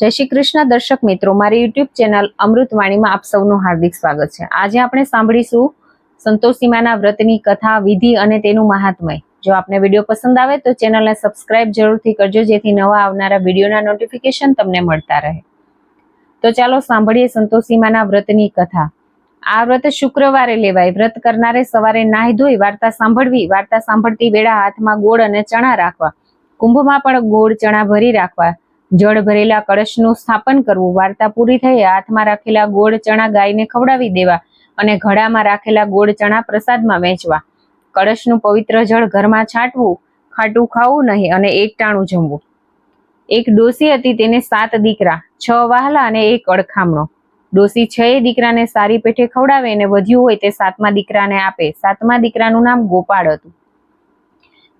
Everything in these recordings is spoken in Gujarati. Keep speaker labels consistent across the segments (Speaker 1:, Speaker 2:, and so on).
Speaker 1: જય શ્રી કૃષ્ણ દર્શક મિત્રો, મારી યુટ્યુબ ચેનલ અમૃતવાણીમાં આપ સૌનું હાર્દિક સ્વાગત છે. આજે આપણે સાંભળીશું સંતોષીમાના વ્રતની કથા, વિધિ અને તેનું મહાત્મય. જો આપને વીડિયો પસંદ આવે તો ચેનલને સબસ્ક્રાઇબ જરૂરથી કરજો, જેથી નવા આવનારા વિડીયોના નોટિફિકેશન તમને મળતા રહે. તો ચાલો સાંભળીએ સંતોષીમાના વ્રતની કથા. આ વ્રત શુક્રવારે લેવાય. વ્રત કરનારે સવારે નાહી ધોઈ, વાર્તા સાંભળવી, વાર્તા સાંભળતી વેળા હાથમાં ગોળ અને ચણા રાખવા. કુંભમાં પણ ગોળ ચણા ભરી રાખવા. જળ ભરેલા કળશનું સ્થાપન કરવું. વાર્તા પૂરી થઈ, હાથમાં રાખેલા ગોળ ચણા ગાયને ખવડાવી દેવા અને ઘડામાં રાખેલા ગોળ ચણા પ્રસાદમાં વહેંચવા. કળશનું પવિત્ર જળ ઘરમાં છાંટવું, ખાટું ખાવું નહીં અને એક ટાણું જમવું. એક ડોસી હતી તેને સાત દીકરા, છ વહાલા અને એક અડખામણો. ડોસી છ દીકરાને સારી પેઠે ખવડાવે અને વધ્યું હોય તે સાતમા દીકરાને આપે. સાતમા દીકરાનું નામ ગોપાળ હતું.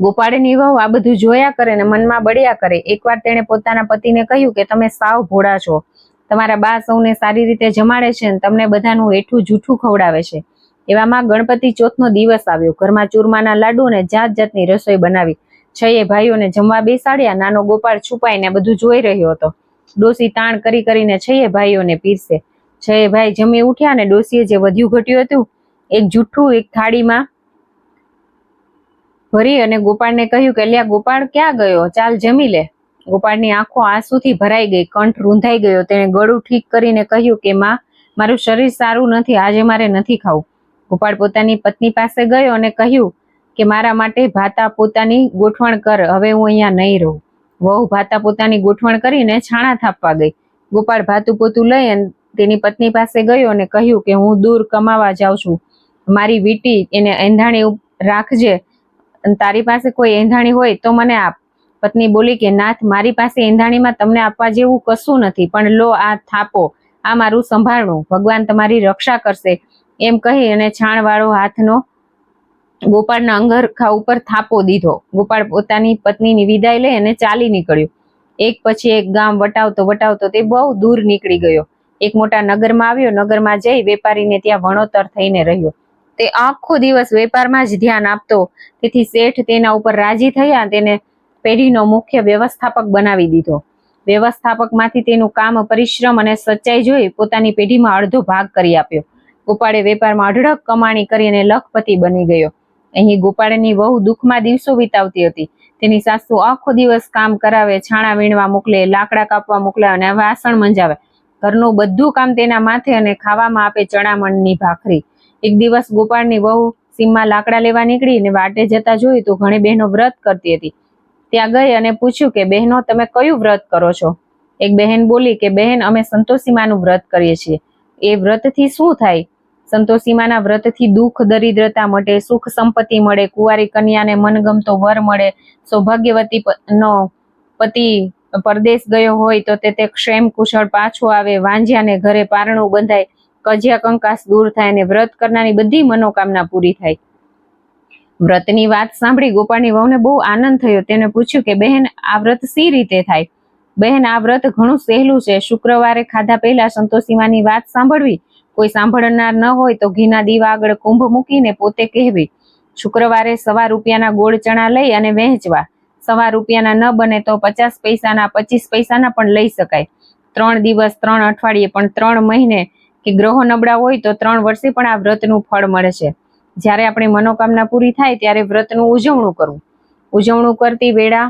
Speaker 1: ગોપાળની વહુ આ બધું જોયા કરે ને મનમાં બળ્યા કરે. એકવાર તેણે પોતાના પતિને કહ્યું કે, તમે સાવ ભોળા છો. તમારા બા સૌને સારી રીતે જમાડે છે ને તમને બધાનું હેઠું જૂઠું ખવડાવે છે. એવામાં ગણપતિ ચોથનો દિવસ આવ્યો. ઘરમાં ચૂરમાના લાડુ અને જાત જાતની રસોઈ બનાવી. છયે ભાઈઓને જમવા બેસાડ્યા. નાનો ગોપાળ છુપાઈને બધું જોઈ રહ્યો હતો. ડોસી તાણ કરી કરીને છયે ભાઈઓને પીરસે. છયે ભાઈ જમી ઉઠ્યા અને ડોસીએ જે વધ્યું ઘટ્યું હતું, એક જૂઠું, એક થાળીમાં ભરી અને ગોપાળને કહ્યું કે, લ્યા, ગોપાળ ક્યાં ગયો? ચાલ જમી લે. ગોપાળની આંખો આંસુથી ભરાઈ ગઈ, કંઠ રૂંધાઈ ગયો. તેણે ગળું ઠીક કરીને કહ્યું કે, માં, મારું શરીર સારું નથી, આજે મારે નથી ખાવું. ગોપાળ પોતાની પત્ની પાસે ગયો અને કહ્યું કે, મારા માટે ભાતા પોતાની ગોઠવણ કર, હવે હું અહીંયા નહીં રહું. વહુ ભાતા પોતાની ગોઠવણ કરીને છાણા થાપવા ગઈ. ગોપાળ ભાતું પોતું લઈ અને તેની પત્ની પાસે ગયો અને કહ્યું કે, હું દૂર કમાવા જાઉં છું. મારી વીટી એને એંધાણી રાખજે. અને તારી પાસે કોઈ એંધાણી હોય તો મને આપ. પત્ની બોલી કે, નાથ, મારી પાસે એંધાણીમાં તમને આપવા જેવું કશું નથી, પણ લો, આ થાપો. આ મારું સંભાળવું ભગવાન તમારી રક્ષા કરશે. એમ કહી અને છાણવાળો હાથનો ગોપાળના અંગરખા ઉપર થાપો દીધો. ગોપાળ પોતાની પત્નીની વિદાય લઈ અને ચાલી નીકળ્યો. એક પછી એક ગામ વટાવતો વટાવતો તે બહુ દૂર નીકળી ગયો. એક મોટા નગરમાં આવ્યો. નગરમાં જઈ વેપારીને ત્યાં વણોતર થઈને રહ્યો. તે આખો દિવસ વેપારમાં જ ધ્યાન આપતો. તેથી શેઠ તેના ઉપર રાજી થયા તેને પેઢીનો મુખ્ય વ્યવસ્થાપક બનાવી દીધો. વ્યવસ્થાપકમાંથી તેનું કામ પરિશ્રમ અને સચ્ચાઈ જોઈ પોતાની પેઢીમાં અડધો ભાગ કરી આપ્યો. ગોપાળે વેપારમાં અઢળક કમાણી કરી અને લખપતિ બની ગયો. અહીં ગોપાળની વહુ દુઃખમાં દિવસો વિતાવતી હતી. તેની સાસુ આખો દિવસ કામ કરાવે, છાણા વીણવા મોકલે, લાકડા કાપવા મોકલે અને વાસણ મંજાવે. ઘરનું બધું કામ તેના માથે અને ખાવામાં આપે ચણામણની ભાખરી. એક દિવસ ગોપાળની વહુ સીમમાં લાકડા લેવા નીકળી અને વાટે જતા જોયું તો ઘણી બહેનો વ્રત કરતી હતી. ત્યાં ગઈ અને પૂછ્યું કે, બહેનો, તમે કયું વ્રત કરો છો? એક બહેન બોલી કે, બહેન, અમે સંતોષીમાનું વ્રત કરીએ છીએ. એ વ્રતથી શું થાય? સંતોષીમાના વ્રતથી દુઃખ, દરિદ્રતા મટે, સુખ સંપત્તિ મળે, કુંવારી કન્યાને મનગમતો વર મળે સૌભાગ્યવતી નો પતિ પરદેશ ગયો હોય તે તે ક્ષેમ કુશળ પાછો આવે વાંજ્યાને ઘરે પારણું બંધાય કજિયા કંકાસ દૂર થાય અને વ્રત કરનારની બધી મનોકામના પૂરી થાય. વ્રતની વાત સાંભળી ગોપાળની વહુને બહુ આનંદ થયો. તેને પૂછ્યું કે, બહેન, આ વ્રત સી રીતે થાય? બહેન, આ વ્રત ઘણું સહેલું છે. શુક્રવારે ખાધા પહેલા સંતોષીમાની વાત સાંભળવી. કોઈ સાંભળનાર ન હોય તો ઘીના દીવા આગળ કુંભ મૂકીને પોતે કહેવી. શુક્રવારે સવા રૂપિયાના ગોળ ચણા લઈ અને વહેંચવા. સવા રૂપિયાના ન બને તો પચાસ પૈસાના, પચીસ પૈસાના પણ લઈ શકાય. ત્રણ દિવસ, ત્રણ અઠવાડિયે, પણ ત્રણ મહિને કે ગ્રહો નબળા હોય તો ત્રણ વર્ષે પણ આ વ્રતનું ફળ મળે છે. જ્યારે આપણી મનોકામના પૂરી થાય ત્યારે વ્રતનું ઉજવણું કરવું. ઉજવણું કરતી વેળા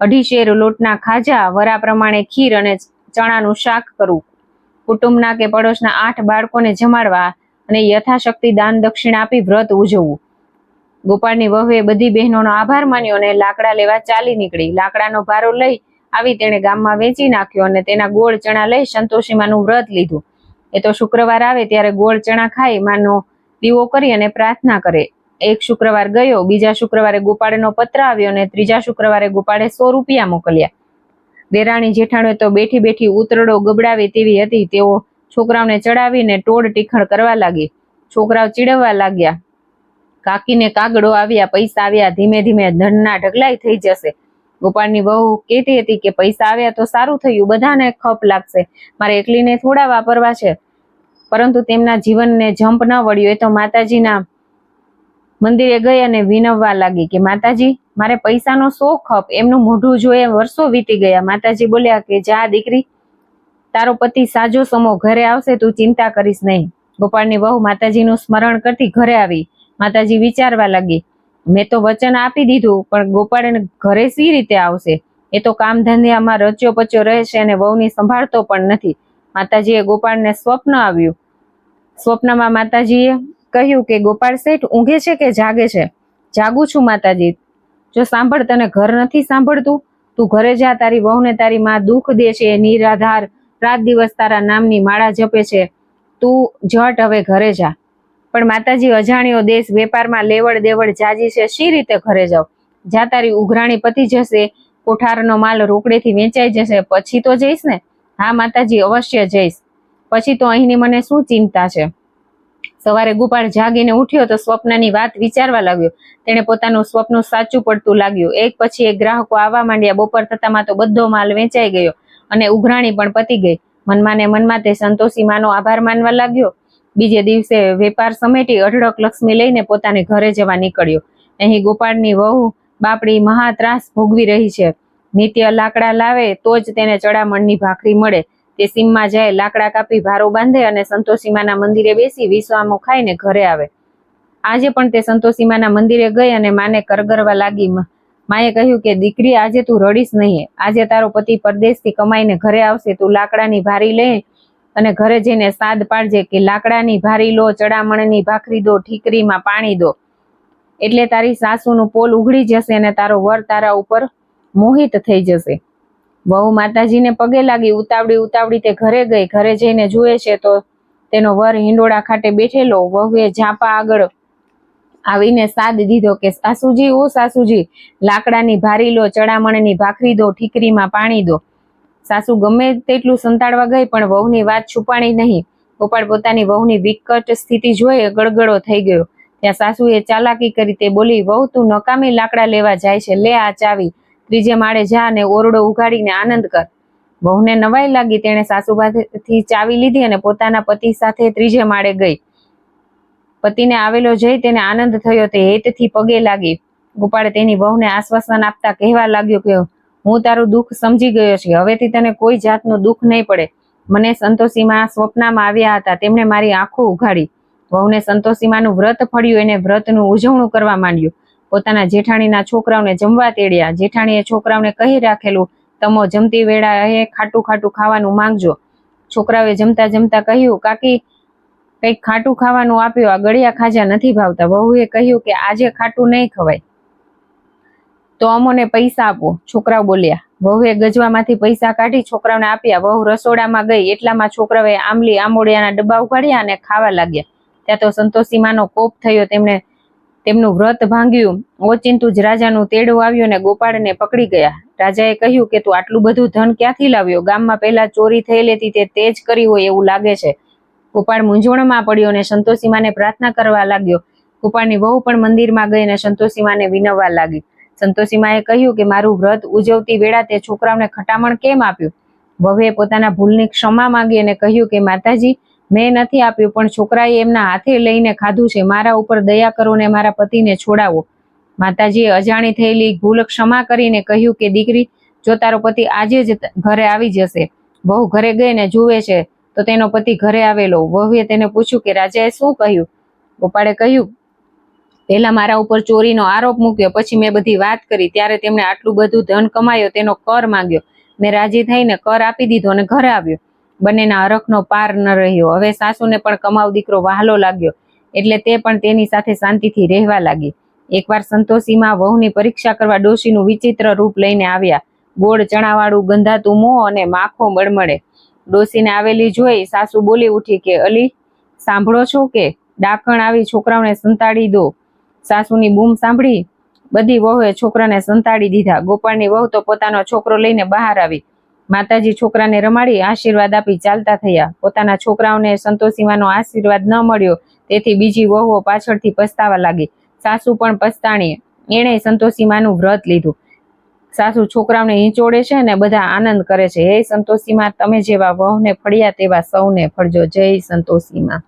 Speaker 1: અઢી શેર લોટના ખાજા, વરા પ્રમાણે ખીર અને ચણાનું શાક કરવું. કુટુંબના કે પડોશના આઠ બાળકોને જમાડવા અને યથાશક્તિ દાન દક્ષિણા આપી વ્રત ઉજવવું. ગોપાળની વહુએ બધી બહેનોનો આભાર માન્યો અને લાકડા લેવા ચાલી નીકળી. લાકડાનો ભારો લઈ આવી તેણે ગામમાં વેચી નાખ્યો અને તેના ગોળ ચણા લઈ સંતોષીમાનું વ્રત લીધું. એ તો શુક્રવાર આવે ત્યારે ગોળ ચણા ખાઈ માનો દીવો કરી અને પ્રાર્થના કરે. એક શુક્રવાર ગયો, બીજા શુક્રવારે ગોપાળનો પત્ર આવ્યો અને ત્રીજા શુક્રવારે ગોપાળે સો રૂપિયા મોકલ્યા. દેરાણી જેઠાણુએ તો બેઠી બેઠી ઉતરડો ગબડાવે તેવી હતી. તેઓ છોકરાઓને ચડાવીને ટોળ ટીખળ કરવા લાગી. છોકરાઓ ચીડવવા લાગ્યા. કાકીને કાગડો આવ્યા, પૈસા આવ્યા, ધીમે ધીમે ધનના ઢગલાઈ થઈ જશે. ગોપાળની વહુ કહેતી હતી કે પૈસા આવ્યા તો સારું થયું, બધાને ખપ લાગશે. મારે એકલીને થોડા વાપરવા છે. પરંતુ તેમના જીવનને જંપ ન વળ્યો. એ તો માતાજીના મંદિરે ગઈ અને વિનવવા લાગી કે માતાજી, મારે પૈસાનો શો ખપ, એમનું મોઢું જોયે વર્ષો વીતી ગયા. માતાજી બોલ્યા કે જા દીકરી, તારો પતિ સાજો સમો ઘરે આવશે, તું ચિંતા કરીશ નહીં. ગોપાળની વહુ માતાજીનું સ્મરણ કરતી ઘરે આવી. માતાજી વિચારવા લાગી મેં તો વચન આપી દીધું, પણ ગોપાળ એને ઘરે સી રીતે આવશે? એ તો કામ ધંધામાં રચ્યો પચ્યો રહેશે અને વહુની સંભાળતો પણ નથી. માતાજીએ ગોપાળને સ્વપ્ન આવ્યું. સ્વપ્નમાં માતાજીએ કહ્યું કે, ગોપાળ શેઠ, ઊંઘે છે કે જાગે છે? જાગું છું માતાજી. જો સાંભળ, તને ઘર નથી સાંભળતું? તું ઘરે જા, તારી વહુને તારી માં દુઃખ દે છે, નિરાધાર. રાત દિવસ તારા નામની માળા જપે છે. તું જટ હવે ઘરે જા. પણ માતાજી અજાણ્યો દેશ વેપારમાં લેવડ દેવડ જાજી છે, શી રીતે ઘરે જાવ જ્યાં તારી ઉઘરાણી પતી જશે, કોઠારનો માલ રોકડેથી વેચાઈ જશે, પછી તો જઈશ ને? હા, માતાજી, અવશ્ય જઈશ. પછી તો અહીંની મને શું ચિંતા છે? સવારે ગોપાળ જાગીને ઉઠ્યો તો સ્વપ્નની વાત વિચારવા લાગ્યો. તેણે પોતાનું સ્વપ્ન સાચું પડતું લાગ્યું. એક પછી એક ગ્રાહકો આવવા માંડ્યા, બપોર થતામાં તો બધો માલ વેચાઈ ગયો અને ઉઘરાણી પણ પતી ગઈ. મનમાં ને મનમાં તે સંતોષી માનો આભાર માનવા લાગ્યો. બીજે દિવસે વેપાર સમેટી અઢળક લક્ષ્મી લઈને પોતાને ઘરે જવા નીકળ્યો. અહીં ગોપાળની વહુ બાપડી મહા ત્રાસ ભોગવી રહી છે. નિત્ય લાકડા લાવે તો જ તેને ચડામણની ભાખરી મળે. તે સીમમાં જાય, લાકડા કાપી, ભારો બાંધે અને સંતોષીમાના મંદિરે બેસી વિશ્વામો ખાઈને ઘરે આવે. આજે પણ તે સંતોષીમાના મંદિરે ગઈ અને માને કરગરવા લાગી. માએ કહ્યું કે, દીકરી, આજે તું રડીશ નહીં. આજે તારો પતિ પરદેશથી કમાઈને ઘરે આવશે. તું લાકડાની ભારી લઈ અને ઘરે જઈને સાદ પાડજે કે લાકડાની ભારી લો, ચડામણની ભાખરી દો, ઠીકરીમાં પાણી દો. એટલે તારી સાસુનું પોલ ઉઘડી જશે અને તારો વર તારા ઉપર મોહિત થઈ જશે. વહુ માતાજીને પગે લાગી ઉતાવળી ઉતાવળી તે ઘરે ગઈ. ઘરે જઈને જુએ છે તો તેનો વર હિંડોળા ખાટે બેઠેલો. વહુએ ઝાપા આગળ આવીને સાદ દીધો કે, સાસુજી, ઓ સાસુજી, લાકડાની ભારી લો, ચડામણની ભાખરી દો, ઠીકરીમાં પાણી દો. સાસુ ગમે તેટલું સંતાડવા ગઈ, પણ વહુની વાત છુપાણી નહીં. ગોપાળ પોતાની વહુની વિકટ સ્થિતિ જોઈ ગળગળો થઈ ગયો. ત્યાં સાસુએ ચાલાકી કરી તે બોલી, વહુ, તું નકામી લાકડા લેવા જાય છે. લે આ ચાવી. ત્રીજે માળે જા અને ઓરડો ઉઘાડીને આનંદ કર. વહુને નવાઈ લાગી. તેણે સાસુબાથી ચાવી લીધી અને પોતાના પતિ સાથે ત્રીજે માળે ગઈ. પતિને આવેલો જઈ તેને આનંદ થયો. તે હેતથી પગે લાગી. ગોપાળે તેની વહુને આશ્વાસન આપતા કહેવા લાગ્યો કે હું તારું દુઃખ સમજી ગયો છે હવેથી તને કોઈ જાતનું દુઃખ નહીં પડે. મને સંતોષીમાં સ્વપ્નમાં આવ્યા હતા, તેમણે મારી આંખો ઉઘાડી. વહુને સંતોષીમાનું વ્રત ફળ્યું, એને વ્રતનું ઉજવણું કરવા માંડ્યું. પોતાના જેઠાણીના છોકરાઓને જમવા તેડ્યા. જેઠાણીએ છોકરાઓને કહી રાખેલું, તમો જમતી વેળાએ ખાટું ખાટું ખાવાનું માંગજો. છોકરાઓએ જમતા જમતા કહ્યું, કાકી, કંઈક ખાટું ખાવાનું આપ્યું, આ ગળિયા ખાજા નથી ભાવતા. વહુએ કહ્યું કે, આજે ખાટું નહીં ખવાય. તો અમોને પૈસા આપો. છોકરાઓ બોલ્યા, વહુએ ગજવામાંથી પૈસા કાઢી છોકરાઓને આપ્યા. વહુ રસોડામાં ગઈ, એટલામાં છોકરાઓએ આંબલી, આંબોડિયાના ડબ્બા ઉપાડ્યા અને ખાવા લાગ્યા. ત્યાં તો સંતોષીમાનો કોપ થયો તેમણે તેમનું વ્રત ભાંગ્યું. ઓચિંતું જ રાજાનું તેડું આવ્યું અને ગોપાળને પકડી ગયા. રાજાએ કહ્યું કે, તું આટલું બધું ધન ક્યાંથી લાવ્યો? ગામમાં પહેલા ચોરી થયેલી હતી, તે તે જ કરી હોય એવું લાગે છે. ગોપાળ મૂંઝવણમાં પડ્યો અને સંતોષીમાને પ્રાર્થના કરવા લાગ્યો. ગોપાળની વહુ પણ મંદિરમાં ગઈ અને સંતોષીમાને વિનવવા લાગી. સંતોષીમાએ કહ્યું કે મારું વ્રત ઉજવતી વેળા તે છોકરાઓને ખટામણ કેમ આપ્યું? વહુએ પોતાના ભૂલની ક્ષમા માંગી અને કહ્યું કે, માતાજી, મેં નથી આપ્યું, પણ છોકરાએ એમના હાથે લઈને ખાધું છે. મારા ઉપર દયા કરો ને મારા પતિને છોડાવો. માતાજીએ અજાણી થયેલી ભૂલ ક્ષમા કરીને કહ્યું કે, દીકરી, જો તારો પતિ આજે જ ઘરે આવી જશે, વહુ ઘરે ગઈ ને જુએ છે, તો તેનો પતિ ઘરે આવેલો. વહુએ તેને પૂછ્યું કે, રાજાએ શું કહ્યું? ગોપાળે કહ્યું પહેલા મારા ઉપર ચોરીનો આરોપ મૂક્યો, પછી મેં બધી વાત કરી, ત્યારે તેમણે આટલું બધું ધન કમાયો, તેનો કર માંગ્યો. મેં રાજી થઈને કર આપી દીધો અને ઘરે આવ્યો. બંનેના હરખનો પાર ન રહ્યો. હવે સાસુને પણ કમાવ દીકરો વહાલો લાગ્યો, એટલે તે પણ તેની સાથે શાંતિથી રહેવા લાગી. એકવાર સંતોષીમાં વહુની પરીક્ષા કરવા ડોશીનું વિચિત્ર રૂપ લઈને આવ્યા. ગોળ ચણાવાળું ગંધાતું મોં અને માખો મળમળે. ડોશીને આવેલી જોઈ સાસુ બોલી ઉઠી કે, અલી, સાંભળો છો કે? ડાકણ આવી છોકરાઓને સંતાડી દો. સાસુની બૂમ સાંભળી બધી વહુએ છોકરાને સંતાડી દીધા. ગોપાળની વહુ તો પોતાનો છોકરો લઈને બહાર આવી. માતાજી છોકરાને રમાડી આશીર્વાદ આપી ચાલતા થયા. પોતાના છોકરાઓને સંતોષીમાનો આશીર્વાદ ન મળ્યો. તેથી બીજી વહુઓ પાછળથી પસ્તાવા લાગી. સાસુ પણ પસ્તાણી. એણે સંતોષીમાનું વ્રત લીધું. સાસુ છોકરાઓને હિંચોડે છે અને બધા આનંદ કરે છે. હે સંતોષીમાં, તમે જેવા વહુને ફળ્યા તેવા સૌને ફળજો. જય સંતોષીમાં.